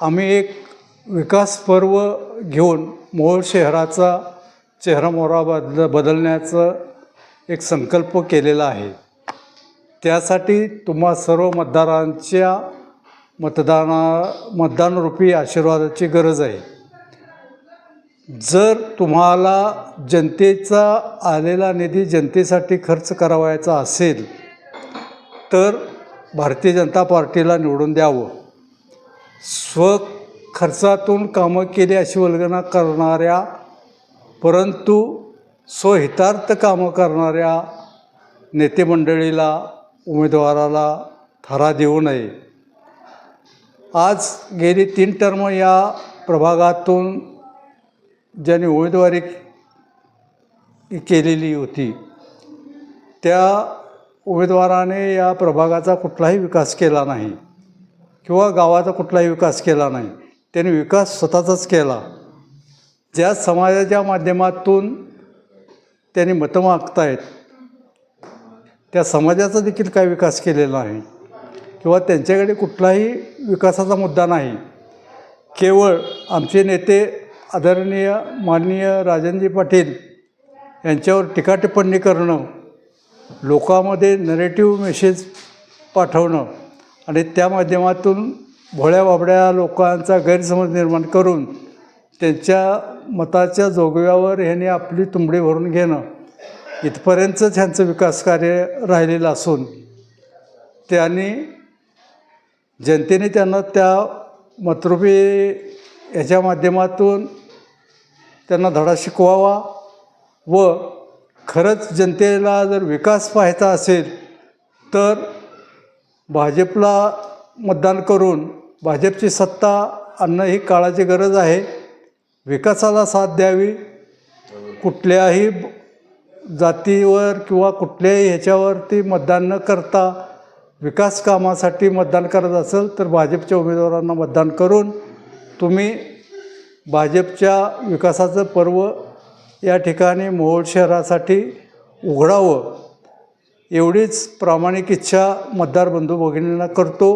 आम्ही एक विकास पर्व घेऊन मोहोळ शहराचा चेहरामोहरा बदल बदलण्याचं एक संकल्प केलेला आहे. त्यासाठी तुम्हा सर्व मतदारांच्या मतदाना मतदानरूपी आशीर्वादाची गरज आहे. जर तुम्हाला जनतेचा आलेला निधी जनतेसाठी खर्च करावायचा असेल तर भारतीय जनता पार्टीला निवडून द्यावं. स्वखर्चातून कामं केली अशी वल्गना करणाऱ्या परंतु स्वहितार्थ कामं करणाऱ्या नेतेमंडळीला उमेदवाराला थरा देऊ नये. आज गेली तीन टर्म या प्रभागातून ज्यांनी उमेदवारी केलेली होती त्या उमेदवाराने या प्रभागाचा कुठलाही विकास केला नाही. किंवा गावाचा कुठलाही विकास केला नाही त्यांनी विकास स्वतःचाच केला. ज्या समाजाच्या माध्यमातून त्यांनी मतं मागतायत त्या समाजाचा देखील काही विकास केलेला नाही किंवा त्यांच्याकडे कुठलाही विकासाचा मुद्दा नाही. केवळ आमचे नेते आदरणीय माननीय राजनजी पाटील यांच्यावर टीका टिप्पणी करणं लोकांमध्ये नरेटिव्ह मेसेज पाठवणं आणि त्या माध्यमातून भोळ्या बाबड्या लोकांचा गैरसमज निर्माण करून त्यांच्या मताच्या जोगव्यावर ह्यांनी आपली तुंबडी भरून घेणं इथपर्यंतच ह्यांचं विकास कार्य राहिलेलं असून त्यांनी जनतेने त्यांना त्या मतरूपी ह्याच्या माध्यमातून त्यांना धडा शिकवावा व खरंच जनतेला जर विकास पाहायचा असेल तर भाजपला मतदान करून भाजपची सत्ता आणणं ही काळाची गरज आहे. विकासाला साथ द्यावी. कुठल्याही जातीवर किंवा कुठल्याही ह्याच्यावरती मतदान न करता विकास कामासाठी मतदान करत असेल तर भाजपच्या उमेदवारांना मतदान करून तुम्ही भाजपच्या विकासाचं पर्व या ठिकाणी मोहोळ शहरासाठी उघडावं. एवढीच प्रामाणिक इच्छा मतदार बंधू भगिनींना करतो.